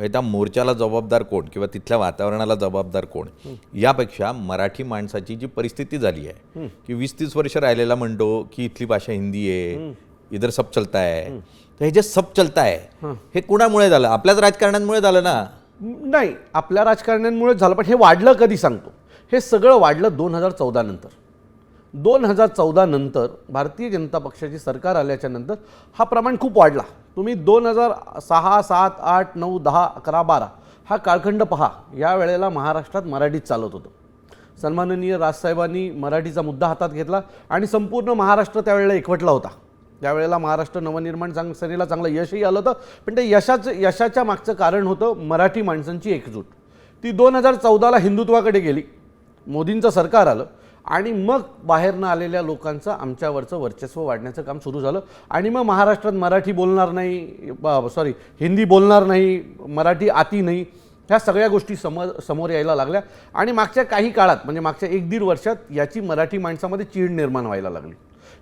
म्हणजे त्या मोर्चाला जबाबदार कोण किंवा तिथल्या वातावरणाला जबाबदार कोण? यापेक्षा मराठी माणसाची जी परिस्थिती झाली आहे की वीस तीस वर्ष राहिलेला म्हणतो की इथली भाषा हिंदी आहे इधर सब चलता है तर हे जे सब चलता आहे हे कुणामुळे झालं? आपल्याच राजकारण्यांमुळे झालं ना? नाही आपल्या राजकारण्यांमुळे झालं पण हे वाढलं कधी सांगतो? हे सगळं वाढलं दोन हजार चौदा नंतर. दोन हजार चौदा नंतर भारतीय जनता पक्षाची सरकार आल्याच्यानंतर हा प्रमाण खूप वाढला. तुम्ही दोन हजार सहा सात आठ नऊ दहा अकरा बारा हा काळखंड पहा. या वेळेला महाराष्ट्रात मराठीत चालत होतं. सन्माननीय राजसाहेबांनी मराठीचा मुद्दा हातात घेतला आणि संपूर्ण महाराष्ट्र त्यावेळेला एकवटला होता. त्यावेळेला महाराष्ट्र नवनिर्माण चांग सेनेला चांगलं यशही आलं होतं पण ते यशाचं यशाच्या मागचं कारण होतं मराठी माणसांची एकजूट. ती दोन हजार चौदाला हिंदुत्वाकडे गेली. मोदींचं सरकार आलं. आणि मग बाहेरनं आलेल्या लोकांचं आमच्यावरचं वर्चस्व वाढण्याचं काम सुरू झालं. आणि मग महाराष्ट्रात मराठी बोलणार नाही सॉरी हिंदी बोलणार नाही मराठी आती नाही ह्या सगळ्या गोष्टी समोर समोर यायला लागल्या. आणि मागच्या काही काळात म्हणजे मागच्या एक दीड वर्षात याची मराठी माणसामध्ये चीड निर्माण व्हायला लागली.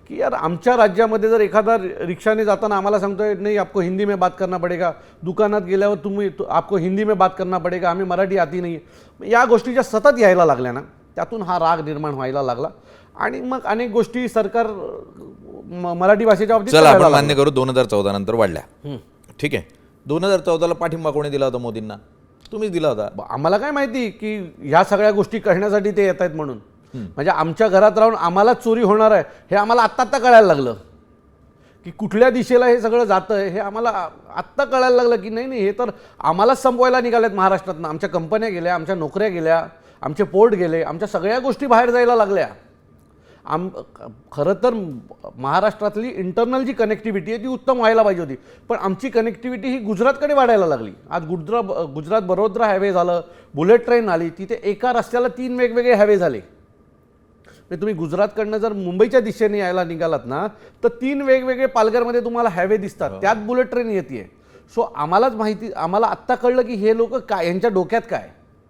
की यार आमच्या राज्यामध्ये जर एखादा रिक्षाने जाताना आम्हाला सांगतोय नाही आपको हिंदी में बात करना पडेगा. दुकानात गेल्यावर तुम्ही आपको हिंदी में बात करना पडेगा. आम्ही मराठी आती नाही या गोष्टी ज्या सतत यायला लागल्या ना. त्यातून हा राग निर्माण व्हायला लागला. आणि मग अनेक गोष्टी सरकार मराठी भाषेच्या बाबतीत चला आपण. मान्य करू दोन हजार चौदा नंतर वाढल्या. ठीक आहे. दोन हजार चौदाला पाठिंबा कोणी दिला होता मोदींना? तुम्हीच दिला होता. आम्हाला काय माहिती की ह्या सगळ्या गोष्टी करण्यासाठी ते येत आहेत म्हणून म्हणजे आमच्या घरात राहून आम्हालाच चोरी होणार आहे हे आम्हाला आत्ता आत्ता कळायला लागलं. की कुठल्या दिशेला हे सगळं जातं आहे हे आम्हाला आत्ता कळायला लागलं की नाही नाही हे तर आम्हालाच संपवायला निघालेत महाराष्ट्रातनं. आमच्या कंपन्या गेल्या आमच्या नोकऱ्या गेल्या आमचे पोर्ट गेले आमच्या सगळ्या गोष्टी बाहेर जायला लागल्या. आम खरं तर महाराष्ट्रातली इंटरनल जी कनेक्टिव्हिटी आहे ती उत्तम व्हायला पाहिजे होती. पण आमची कनेक्टिव्हिटी ही गुजरातकडे वाढायला लागली. आज गुजरा गुजरात बडोदरा हायवे झालं बुलेट ट्रेन आली तिथे एका रस्त्याला तीन वेगवेगळे हायवे झाले. म्हणजे तुम्ही गुजरातकडनं जर मुंबईच्या दिशेने यायला निघालात ना तर तीन वेगवेगळे पालघरमध्ये तुम्हाला हायवे दिसतात. त्यात बुलेट ट्रेन येते सो आम्हालाच माहिती आम्हाला आत्ता कळलं की हे लोक काय यांच्या डोक्यात काय?